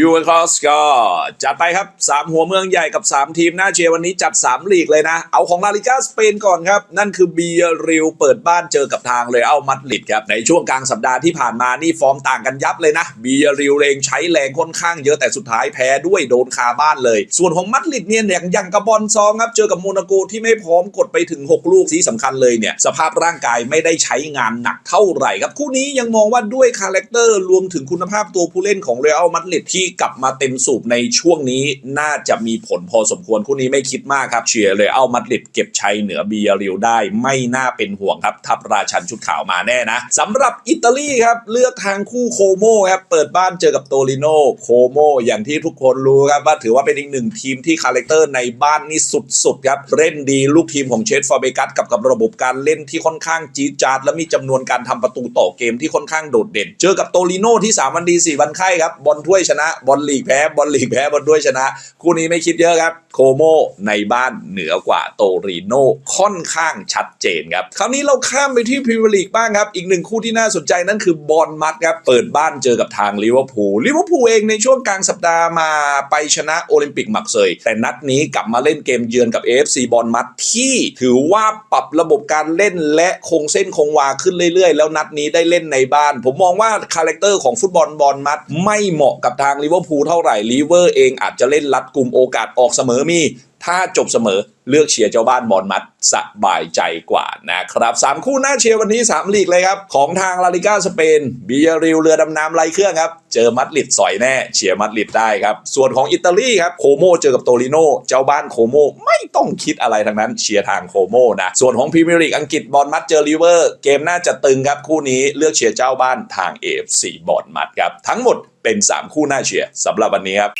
ยูเวนคอสก็จัดไปครับ 3 หัวเมืองใหญ่กับ 3 ทีมหน้าเชียร์วันนี้จัด 3 ลีกเลยนะ เอาของลาลิกาสเปนก่อนครับ นั่นคือเบียริวเปิดบ้านเจอกับทางเลยเอามัดลิดครับ ในช่วงกลางสัปดาห์ที่ผ่านมานี่ฟอร์มต่างกันยับเลยนะเบียริวเรงใช้แรงค่อนข้างเยอะแต่สุดท้ายแพ้ด้วยโดนคาบ้านเลย ส่วนของมัดลิดเนี่ยอย่างย่างกับบอลซองครับเจอกับโมนาโกที่ไม่พร้อมกดไปถึง 6 ลูกที่สำคัญเลยเนี่ยสภาพร่างกายไม่ได้ใช้งานหนักเท่าไหร่ครับคู่นี้ยังมองว่าด้วยคาแรคเตอร์รวมถึงคุณภาพตัวผู้เล่นของเรอัลมาดริดที่กลับมาเต็มสูบในช่วงนี้น่าจะมีผลพอสมควรคู่นี้ไม่คิดมากครับ เชียร์เรอัลมาดริดเก็บชัยเหนือบียริวได้ ไม่น่าเป็นห่วงครับ ทัพราชันชุดขาวมาแน่นะสำหรับอิตาลีครับ เลือกทางคู่โคโมครับเปิดบ้านเจอกับโตริโนโคโมอย่างที่ทุกคนรู้ครับว่าถือว่าเป็นอีกหนึ่งทีมที่คาแรคเตอร์ในบ้านนี่สุดๆครับเล่นดีลูกทีมของเชฟฟาเบกัสกับกับระบบการเล่นที่ค่อนข้างจี๊ดจ๊าดและมีจำนวนการทำประตูต่อเกมที่ค่อนข้างโดดเด่น เจอกับโตริโนที่3วันดี4วันไข้ครับบอลถ้วยชนะบอลลีกแพ้บอลลีกแพ้บอลถ้วยชนะ คู่นี้ไม่คิดเยอะครับ โคโมในบ้านเหนือกว่าโตริโนค่อนข้างชัดเจนครับ คราวนี้เราข้ามไปที่พรีเมียร์ลีกบ้างครับ อีกหนึ่งคู่ที่น่าสนใจนั่นคือบอลมัดครับ เปิดบ้านเจอกับทางลิเวอร์พูลลิเวอร์พูลเองในช่วงกลางสัปดาห์มาไปชนะโอลิมปิกมักเซยแต่นัดนี้กลับมาเล่นเกมเยือนกับ AFC บอลมัดที่ถือว่าปรับระบบการเล่นและคงเส้นคงวาขึ้นเรื่อยๆ แล้วนัดนี้ได้เล่นในบ้าน ผมมองว่าคาแรคเตอร์ของฟุตบอลบอลมัดไม่เหมาะกับทางลิเวอร์พูลเท่าไหร่ลิเวอร์เองอาจจะเล่นรัดกลุ่มโอกาสออกเสมอมี ถ้าจบเสมอเลือกเชียร์เจ้าบ้านบอลมัดสบายใจกว่านะครับ3คู่หน้าเชียร์วันนี้ 3 ลีกเลยครับ ของทางลาลิก้าสเปนบียริลเรือดำน้ำไรเครื่องครับ เจอมัดลิดสอยแน่ เชียร์มัดลิดได้ครับ ส่วนของอิตาลีครับโคโมเจอกับโตริโนเจ้าบ้านโคโมไม่ต้องคิดอะไรทั้งนั้นเชียร์ทางโคโมนะ ส่วนของพรีเมียร์ลีกอังกฤษบอลมัดเจอลิเวอร์ เกมน่าจะตึงครับคู่นี้เลือกเชียร์เจ้าบ้านทาง AFC บอลมัดครับทั้งหมดเป็น 3 คู่หน้าเชียร์สำหรับวันนี้ครับ